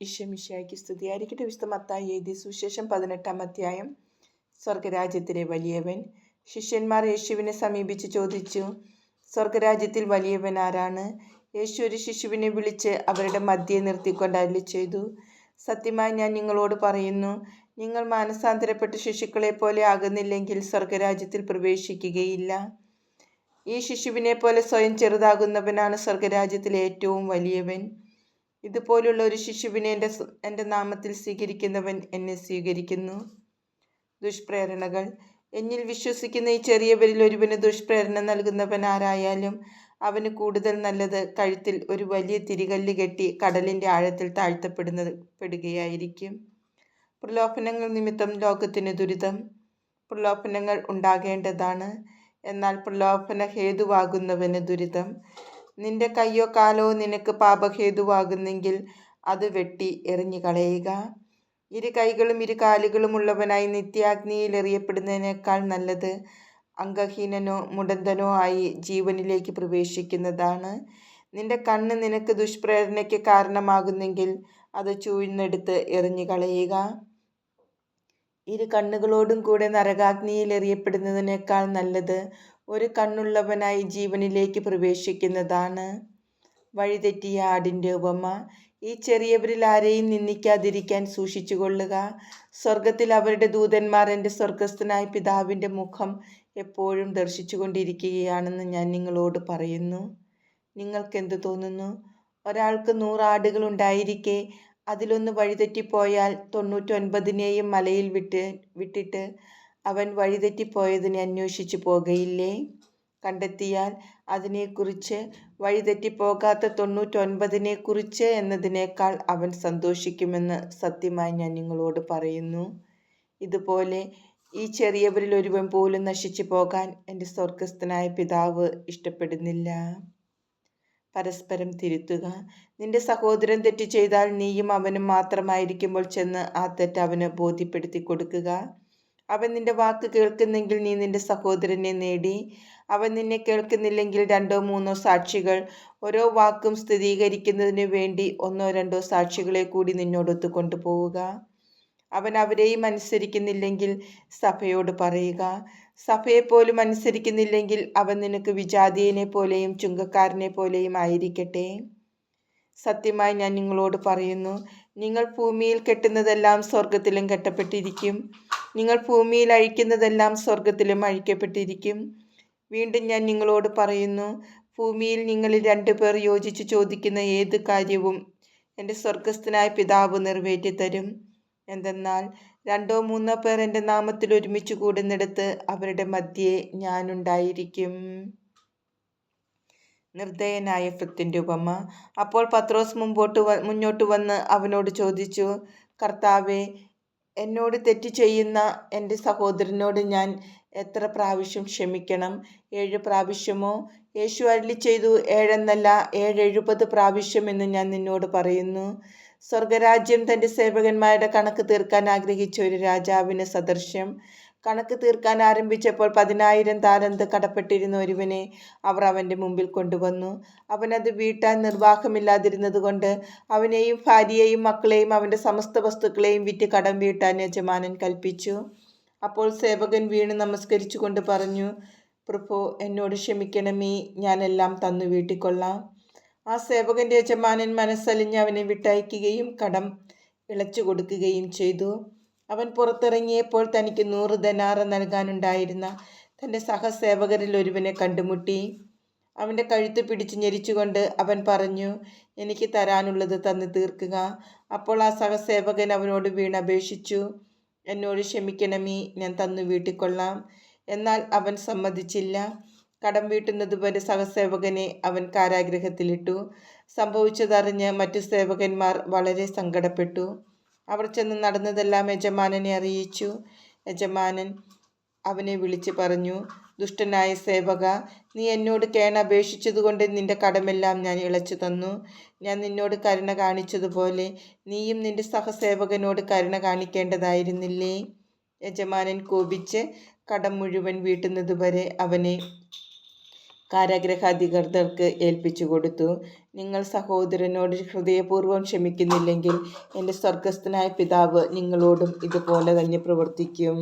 ഈശ്വമിശായ്ക്ക് സ്തുതിയായിരിക്കട്ടെ. വിശുദ്ധ മത്തായി എഴുതി സുശേഷം പതിനെട്ടാം അധ്യായം. സ്വർഗരാജ്യത്തിലെ വലിയവൻ. ശിഷ്യന്മാർ യേശുവിനെ സമീപിച്ച് ചോദിച്ചു സ്വർഗരാജ്യത്തിൽ വലിയവൻ ആരാണ്? യേശു ഒരു ശിശുവിനെ വിളിച്ച് അവരുടെ മദ്യയെ നിർത്തിക്കൊണ്ട് അരുളി ചെയ്തു സത്യമായി ഞാൻ നിങ്ങളോട് പറയുന്നു നിങ്ങൾ മാനസാന്തരപ്പെട്ട ശിശുക്കളെ പോലെ ആകുന്നില്ലെങ്കിൽ സ്വർഗരാജ്യത്തിൽ പ്രവേശിക്കുകയില്ല. ഈ ശിശുവിനെ പോലെ സ്വയം ചെറുതാകുന്നവനാണ് സ്വർഗരാജ്യത്തിലെ ഏറ്റവും വലിയവൻ. ഇതുപോലുള്ള ഒരു ശിശുവിനെ എന്റെ എന്റെ നാമത്തിൽ സ്വീകരിക്കുന്നവൻ എന്നെ സ്വീകരിക്കുന്നു. ദുഷ്പ്രേരണകൾ. എന്നിൽ വിശ്വസിക്കുന്ന ഈ ചെറിയവരിൽ ഒരുവന് ദുഷ്പ്രേരണ നൽകുന്നവൻ ആരായാലും അവന് കൂടുതൽ നല്ലത് കഴുത്തിൽ ഒരു വലിയ തിരികല്ല് കെട്ടി കടലിന്റെ ആഴത്തിൽ താഴ്ത്തപ്പെടുന്നത് പെടുകയായിരിക്കും. പ്രലോഭനങ്ങൾ നിമിത്തം ലോകത്തിന് ദുരിതം. പ്രലോഭനങ്ങൾ ഉണ്ടാകേണ്ടതാണ്. എന്നാൽ പ്രലോഭന ഹേതുവാകുന്നവന് ദുരിതം. നിന്റെ കയ്യോ കാലോ നിനക്ക് പാപഹേതുവാകുന്നെങ്കിൽ അത് വെട്ടി എറിഞ്ഞു കളയുക ഇരു കൈകളും ഇരു കാലുകളും ഉള്ളവനായി നിത്യാഗ്നിയിൽ എറിയപ്പെടുന്നതിനേക്കാൾ നല്ലത് അംഗഹീനനോ മുടന്തനോ ആയി ജീവനിലേക്ക് പ്രവേശിക്കുന്നതാണ്. നിന്റെ കണ്ണ് നിനക്ക് ദുഷ്പ്രേരണയ്ക്ക് കാരണമാകുന്നെങ്കിൽ അത് ചൂഴ്ന്നെടുത്ത് എറിഞ്ഞു കളയുക ഇരു കണ്ണുകളോടും കൂടെ നരകാഗ്നിയിൽ എറിയപ്പെടുന്നതിനേക്കാൾ നല്ലത് ഒരു കണ്ണുള്ളവനായി ജീവനിലേക്ക് പ്രവേശിക്കുന്നതാണ്. വഴിതെറ്റിയ ആടിന്റെ ഉപമ. ഈ ചെറിയവരിൽ ആരെയും നിന്ദിക്കാതിരിക്കാൻ സൂക്ഷിച്ചുകൊള്ളുക. സ്വർഗത്തിൽ അവരുടെ ദൂതന്മാർ എന്റെ സ്വർഗസ്ഥനായ പിതാവിന്റെ മുഖം എപ്പോഴും ദർശിച്ചുകൊണ്ടിരിക്കുകയാണെന്ന് ഞാൻ നിങ്ങളോട് പറയുന്നു. നിങ്ങൾക്കെന്ത് തോന്നുന്നു? ഒരാൾക്ക് നൂറാടുകൾ ഉണ്ടായിരിക്കെ അതിലൊന്ന് വഴിതെറ്റിപ്പോയാൽ തൊണ്ണൂറ്റൊൻപതിനെയും മലയിൽ വിട്ട് വിട്ടിട്ട് അവൻ വഴിതെറ്റിപ്പോയതിനെ അന്വേഷിച്ചു പോകയില്ലേ? കണ്ടെത്തിയാൽ അതിനെക്കുറിച്ച് വഴിതെറ്റിപ്പോകാത്ത തൊണ്ണൂറ്റൊൻപതിനെക്കുറിച്ച് എന്നതിനേക്കാൾ അവൻ സന്തോഷിക്കുമെന്ന് സത്യമായി ഞാൻ നിങ്ങളോട് പറയുന്നു. ഇതുപോലെ ഈ ചെറിയവരിൽ ഒരുവൻ പോലും നശിച്ചു പോകാൻ എന്റെ സ്വർഗസ്ഥനായ പിതാവ് ഇഷ്ടപ്പെടുന്നില്ല. പരസ്പരം തിരുത്തുക. നിന്റെ സഹോദരൻ തെറ്റ് ചെയ്താൽ നീയും അവനും മാത്രമായിരിക്കുമ്പോൾ ചെന്ന് ആ തെറ്റ് അവന് ബോധ്യപ്പെടുത്തി കൊടുക്കുക. അവൻ നിന്റെ വാക്ക് കേൾക്കുന്നെങ്കിൽ നീ നിന്റെ സഹോദരനെ നേടി. അവൻ നിന്നെ കേൾക്കുന്നില്ലെങ്കിൽ രണ്ടോ മൂന്നോ സാക്ഷികൾ. ഓരോ വാക്കും സ്ഥിരീകരിക്കുന്നതിന് വേണ്ടി ഒന്നോ രണ്ടോ സാക്ഷികളെ കൂടി നിന്നോടൊത്ത് കൊണ്ടുപോവുക. അവൻ അവരെയും അനുസരിക്കുന്നില്ലെങ്കിൽ സഭയോട് പറയുക. സഭയെപ്പോലും അനുസരിക്കുന്നില്ലെങ്കിൽ അവൻ നിനക്ക് വിജാതീയനെ പോലെയും ചുങ്കക്കാരനെ പോലെയും ആയിരിക്കട്ടെ. സത്യമായി ഞാൻ നിങ്ങളോട് പറയുന്നു നിങ്ങൾ ഭൂമിയിൽ കെട്ടുന്നതെല്ലാം സ്വർഗത്തിലും കെട്ടപ്പെട്ടിരിക്കും. നിങ്ങൾ ഭൂമിയിൽ അഴിക്കുന്നതെല്ലാം സ്വർഗത്തിലും അഴിക്കപ്പെട്ടിരിക്കും. വീണ്ടും ഞാൻ നിങ്ങളോട് പറയുന്നു ഭൂമിയിൽ നിങ്ങളിൽ രണ്ടു പേർ യോജിച്ച് ചോദിക്കുന്ന ഏത് കാര്യവും എന്റെ സ്വർഗസ്ഥനായ പിതാവ് നിറവേറ്റി തരും എന്തെന്നാൽ രണ്ടോ മൂന്നോ പേർ എന്റെ നാമത്തിൽ ഒരുമിച്ച് കൂടുന്നിടത്ത് അവരുടെ മധ്യേ ഞാനുണ്ടായിരിക്കും. നിർദ്ദയനായ ഫത്തിന്റെ ഉപമ. അപ്പോൾ പത്രോസ് മുമ്പോട്ട് മുന്നോട്ട് വന്ന് അവനോട് ചോദിച്ചു കർത്താവെ എന്നോട് തെറ്റ് ചെയ്യുന്ന എന്റെ സഹോദരനോട് ഞാൻ എത്ര പ്രാവശ്യം ക്ഷമിക്കണം? ഏഴ് പ്രാവശ്യമോ? യേശു അരളി ചെയ്തു ഏഴെന്നല്ല ഏഴെഴുപത് പ്രാവശ്യം എന്ന് ഞാൻ നിന്നോട് പറയുന്നു. സ്വർഗരാജ്യം തന്റെ സേവകന്മാരുടെ കണക്ക് തീർക്കാൻ ആഗ്രഹിച്ച ഒരു രാജാവിന് സദൃശ്യം. കണക്ക് തീർക്കാൻ ആരംഭിച്ചപ്പോൾ പതിനായിരം താലന്ത് കടപ്പെട്ടിരുന്ന ഒരുവനെ അവർ അവന്റെ മുമ്പിൽ കൊണ്ടുവന്നു. അവനത് വീട്ടാൻ നിർവാഹമില്ലാതിരുന്നത് കൊണ്ട് അവനെയും ഭാര്യയെയും മക്കളെയും അവന്റെ സമസ്ത വസ്തുക്കളെയും വിറ്റ് കടം വീട്ടാൻ യജമാനൻ കൽപ്പിച്ചു. അപ്പോൾ സേവകൻ വീണ് നമസ്കരിച്ചു കൊണ്ട് പറഞ്ഞു പ്രഭു എന്നോട് ക്ഷമിക്കണമേ ഞാനെല്ലാം തന്നു വീട്ടിക്കൊള്ളാം. ആ സേവകന്റെ യജമാനൻ മനസ്സലിഞ്ഞ് അവനെ വിട്ടയക്കുകയും കടം ഇളച്ചു കൊടുക്കുകയും ചെയ്തു. അവൻ പുറത്തിറങ്ങിയപ്പോൾ തനിക്ക് നൂറ് ധനാറ നൽകാനുണ്ടായിരുന്ന തന്റെ സഹസേവകരിൽ ഒരുവനെ കണ്ടുമുട്ടി. അവന്റെ കഴുത്ത് പിടിച്ച് ഞെരിച്ചുകൊണ്ട് അവൻ പറഞ്ഞു എനിക്ക് തരാനുള്ളത് തന്നു തീർക്കുക. അപ്പോൾ ആ സഹസേവകൻ അവനോട് വീണപേക്ഷിച്ചു. എന്നോട് ക്ഷമിക്കണമേ ഞാൻ തന്നു വീട്ടിക്കൊള്ളാം. എന്നാൽ അവൻ സമ്മതിച്ചില്ല. കടം വീട്ടുന്നതുവരെ സഹസേവകനെ അവൻ കാരാഗ്രഹത്തിലിട്ടു. സംഭവിച്ചതറിഞ്ഞ് മറ്റു സേവകന്മാർ വളരെ സങ്കടപ്പെട്ടു. അവർ ചെന്ന് നടന്നതെല്ലാം യജമാനനെ അറിയിച്ചു. യജമാനൻ അവനെ വിളിച്ച് പറഞ്ഞു ദുഷ്ടനായ സേവക നീ എന്നോട് കേണപേക്ഷിച്ചതുകൊണ്ട് നിന്റെ കടമെല്ലാം ഞാൻ ഇളച്ചു തന്നു. ഞാൻ നിന്നോട് കരുണ കാണിച്ചതുപോലെ നീയും നിന്റെ സഹസേവകനോട് കരുണ കാണിക്കേണ്ടതായിരുന്നില്ലേ? യജമാനൻ കോപിച്ച് കടം മുഴുവൻ വീട്ടുന്നതുവരെ അവനെ കാരാഗൃഹാധികൃതർക്ക് ഏൽപ്പിച്ചു കൊടുത്തു. നിങ്ങൾ സഹോദരനോട് ഹൃദയപൂർവം ക്ഷമിക്കുന്നില്ലെങ്കിൽ എന്റെ സ്വർഗസ്ഥനായ പിതാവ് നിങ്ങളോടും ഇതുപോലെ തന്നെ പ്രവർത്തിക്കും.